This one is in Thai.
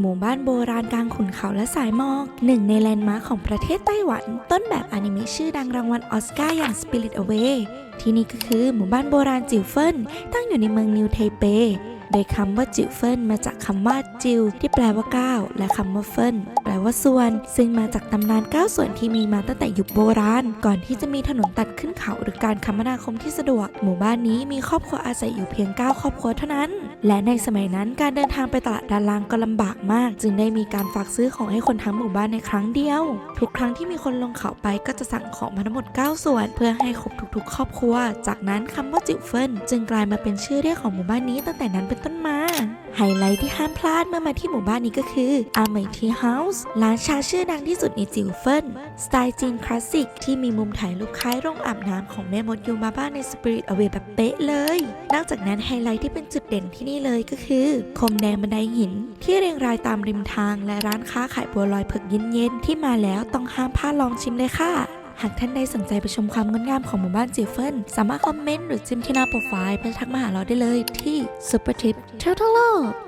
หมู่บ้านโบราณกลางขุนเขาและสายหมอกหนึ่งในแลนด์มาร์คของประเทศไต้หวัน ต้นแบบอนิเมะชื่อดังรางวัลออสการ์อย่าง Spirit Away ที่นี่ก็คือหมู่บ้านโบราณจิวเฟินตั้งอยู่ในเมืองนิวไทเป โดยคำว่าจิวเฟินมาจากคำว่าจิวที่แปลว่าก้าวและคำว่าเฟินแปลว่าส่วน ซึ่งมาจากตำนานก้าส่วนที่มีมาตั้งแต่ยุคโบราณ ก่อนที่จะมีถนนตัดขึ้นเขาหรือการคมนาคมที่สะดวก หมู่บ้านนี้มีครอบครัวอาศัยอยู่เพียง 9 ครอบครัวเท่านั้น และในสมัยนั้นการเดินทางไปตลาดดานลางก็ลำบากมาก จึงได้มีการฝากซื้อของให้คนทั้งหมู่บ้านในครั้งเดียว ทุกครั้งที่มีคนลงเขาไปก็จะสั่งของมาทั้งหมด 9 ส่วน เพื่อให้ครบทุก ๆ ครอบครัว จากนั้นคำว่าจิวเฟินจึงกลายมาเป็นชื่อเรียกของหมู่บ้านนี้ตั้งแต่นั้นเป็นต้นมา ไฮไลท์ที่ห้ามพลาดเมื่อมาที่หมู่บ้านนี้ก็คืออาเมทีเฮาส์ร้านชาชื่อดังที่สุดในจิวเฟินสไตล์จีนคลาสสิกที่มีมุมถ่ายรูปคล้ายโรงอาบน้ำของแม่มดยูมาบ้านในสปิริตอเวแบบเป๊ะเลย นอกจากนั้นไฮไลท์ที่เป็นจุดเด่นที่นี่เลยก็คือ คมแดงบันไดหิน ที่เรียงรายตามริมทางและร้านค้าขายบัวลอยเผือกเย็นๆที่มาแล้วต้องห้ามพลาดลองชิมเลยค่ะ หากท่านใดสนใจไปชมความงดงามของหมู่บ้านจีเฟินสามารถคอมเมนต์หรือจิ้มที่หน้าโปรไฟล์เพื่อทักมาหาเราได้เลยที่ Super Tip Total Love